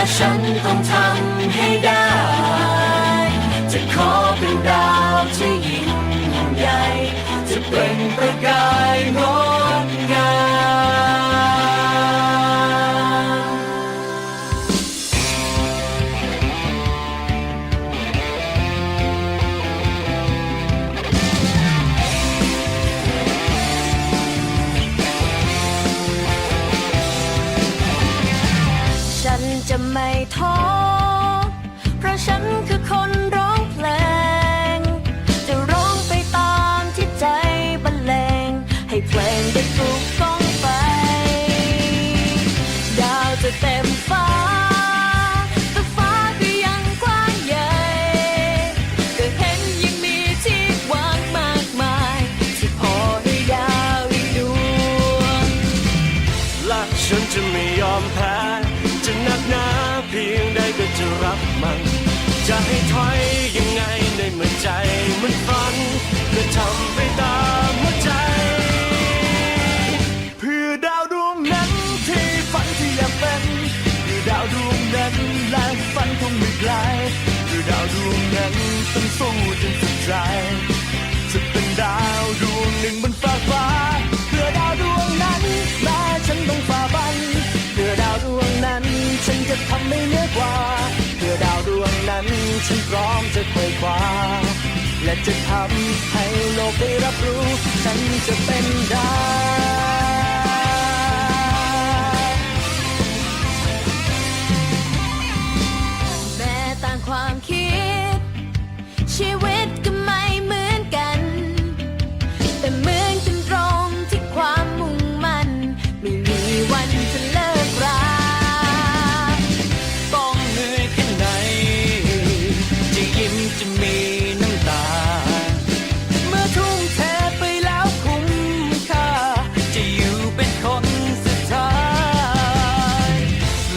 และฉันต้องทำให้ได้ จะขอเป็นดาวที่ยิ่งใหญ่ จะเป็นประกายงด จะไม่ท้อ เพราะฉันคือคนร้องเพลง จะร้องไปตามที่ใจบรรเลง ให้เพลงได้ปลุกก้องไปดาวจะเต็ม รับมัน จะให้ถอยยังไงในเมื่อใจมันฝัน ก็ทำไปตามหัวใจ เพื่อดาวดวงนั้นที่ฝันที่อยากเป็นเพื่อดาวดวงนั้นและฝันคงไม่ไกลเพื่อดาวดวงนั้นต้องสู้จนสุดใจจะเป็นดาวดวงหนึ่งบน วงนั้นฉันพร้อมจะไขว่คว้าและจะทำให้โลกได้รับรู้ ฉันจะเป็นดาวแม้ต่างความคิด จะมีน้ำตา เมื่อทุ่มเทไปแล้วคุ้มค่า จะอยู่เป็นคนสุดท้าย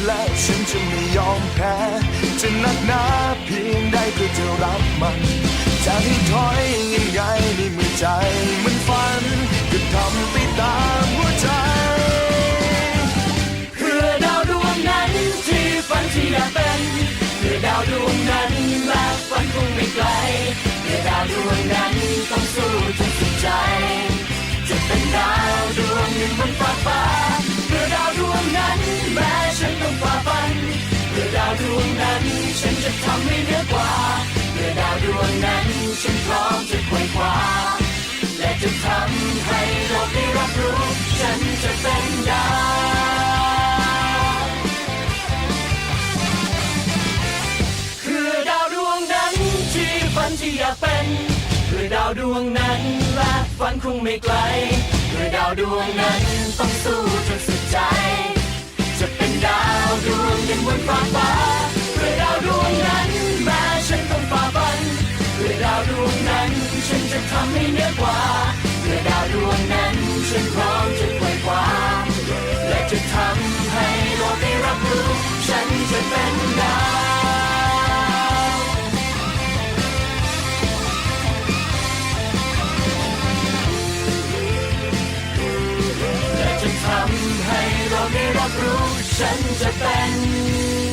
และฉันจะไม่ยอมแพ้ จะหนักหนาเพียงใดก็จะรับมัน ฉันพร้อมจะไขว่คว้าและจะทำให้โลกได้รับรู้ ฉันจะเป็นดาวคือดาวดวงนั้นที่ฝันที่อยากเป็นคือดาวดวงนั้นและฝันคงไม่ไกลคือดาวดวงนั้นต้องสู้จนสุดใจ จะเป็นดาวดวงหนึ่งบนฟ้าฟ้าำให้เหนือกว่าเพื่อดาวดวงนั้นฉันพร้อมจะไขว่คว้าและจะทำให้โลกได้รับรู้ฉันจะเป็นดาวและจะทำให้โลกได้รับรู้ฉันจะเป็น